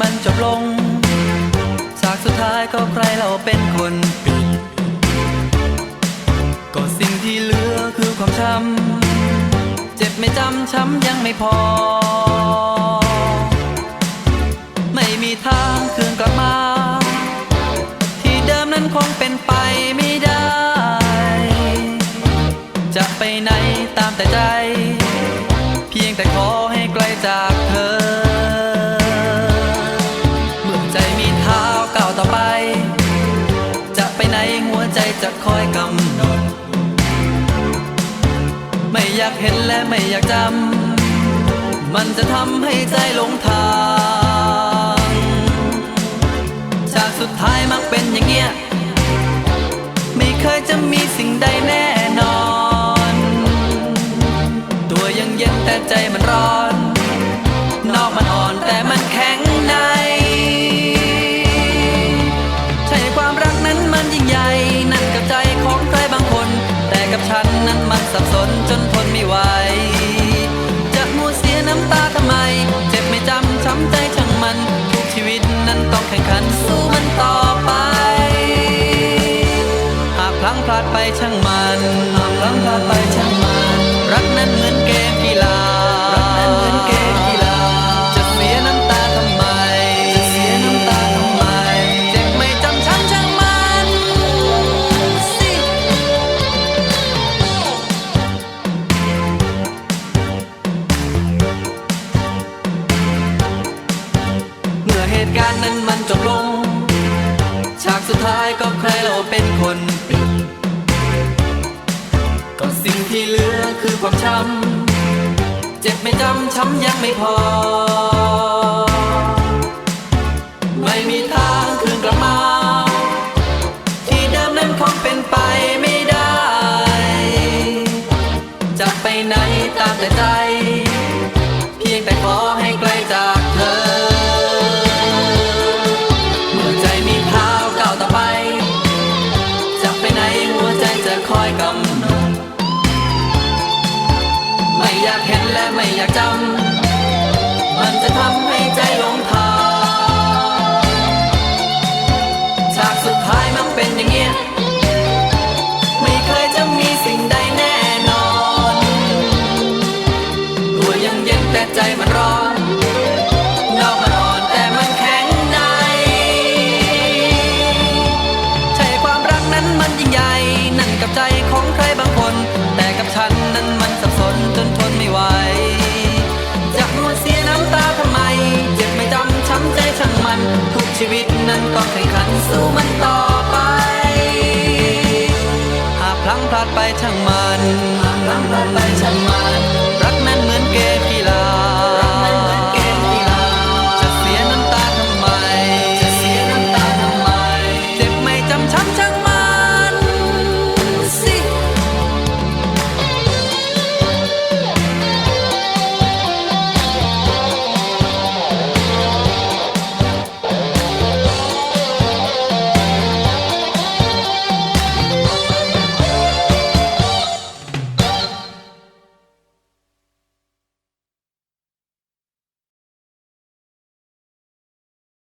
มันจบลงฉากสุดท้ายก็ใครเราเป็นคนปิดก็สิ่งที่เหลือคือความช้ำ เจ็บไม่จำช้ำยังไม่พอ ไม่มีทางคืนกลับมา ที่เดิมนั้นคงเป็นไปไม่ได้ จะไปไหนตามแต่ใจ เพียงแต่ขอให้ไกลจากเธอ ใจจะคอยกำหนด ไม่อยากเห็นและไม่อยากจำ มันจะทำให้ใจหลงทางฉากสุดท้ายมักเป็นอย่างเงี้ย ไม่เคยจะมีสิ่งใดแน่นอน สับสนจนทนไม่ไหว จะมัวเสียน้ำตาทำไม เจ็บไม่จำช้ำใจช่างมัน ทุกชีวิตนั้นต้องแข่งขันสู้มันต่อไป หากพลั้งพลาดไปช่างมัน หากพลั้งพลาดไป ตุการณ์นั้นมันจบลง ฉากสุดท้ายก็ใครเราเป็นคนปิด ก็สิ่งที่เหลือคือความช้ำ เจ็บไม่จำช้ำยังไม่พอากเห็นและไม่อยากจำ มันจะทำให้ใจหลงทางฉากสุดท้ายมันเป็นอย่างเงี้ย ไม่เคยจะมีสิ่งใดแน่นอน ตัวยังเย็นแต่ใจมันร้อนน ชีวิตนั้นก็แข่งขันสู้มันต่อไป หากพลังพลาดไปช่างมัน หากพลั้งพลาดไปช่างมัน